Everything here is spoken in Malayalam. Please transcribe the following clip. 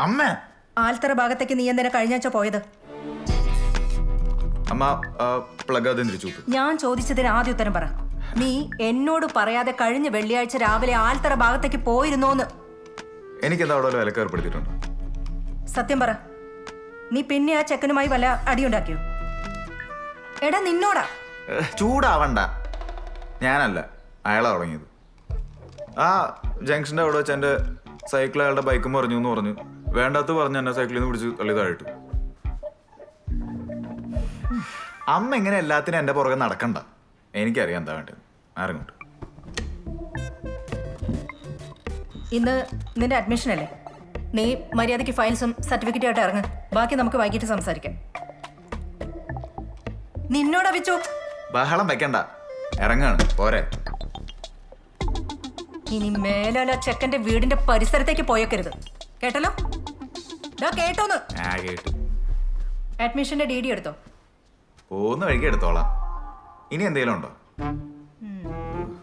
അമ്മ. ആൽത്തറ ഭാഗത്തേക്ക് നീ എന്തിനാ കഴിഞ്ഞാഴ്ച പോയത്? അമ്മ പ്ലഗ് തിരിച്ചു ഞാൻ ചോദിച്ചതിന് ആദ്യ ഉത്തരം പറ. നീ എന്നോട് പറയാതെ കഴിഞ്ഞ വെള്ളിയാഴ്ച രാവിലെ ആൽത്തറ ഭാഗത്തേക്ക് പോയിരുന്നോന്ന്. അവിടെ വല്ല സത്യം പറ. നീ പിന്നെ ആ ചെക്കനുമായി വല്ല അടിയുണ്ടാക്കിയോ? എടാ നിന്നോടാ. ചൂടാവണ്ട. ഞാനല്ല അയാളാ തുടങ്ങിയത്. ആ ജംഗ്ഷന്റെ അവിടെ വെച്ച് എന്റെ സൈക്കിൾ അയാളുടെ ബൈക്കും പറഞ്ഞു എന്ന് പറഞ്ഞു. വേണ്ടാത്ത പറഞ്ഞു എന്നെ സൈക്കിളിൽ നിന്ന് പിടിച്ച് തള്ളി താഴെ അമ്മ എങ്ങനെ എല്ലാത്തിനും എന്റെ പുറകെ നടക്കണ്ട. എനിക്കറിയാം എന്താ വേണ്ടത്. ആരെങ്ങോട്ട്? ഇന്ന് നിന്റെ അഡ്മിഷൻ അല്ലേ? നീ മര്യാദയ്ക്ക് ഫയൽസും സർട്ടിഫിക്കറ്റും ആയിട്ട് ഇറങ്ങ്. ബാക്കി നമുക്ക് വൈകിട്ട് സംസാരിക്കാം. നിന്നോട് വിച്ചു ബഹളം വെക്കണ്ട. ഇറങ്ങാണ്. പോരെ. ഇനി മേലാല ചെക്കന്റെ വീടിന്റെ പരിസരത്തേക്ക് പോയേക്കരുത്. കേട്ടല്ലോ? കേട്ടോന്ന്. ആ കേട്ടു. അഡ്മിഷന്റെ ഡി ഡി എടുത്തോ? പോകുന്ന വഴിക്ക് എടുത്തോളാം. ഇനി എന്തെങ്കിലും ഉണ്ടോ? ഉം.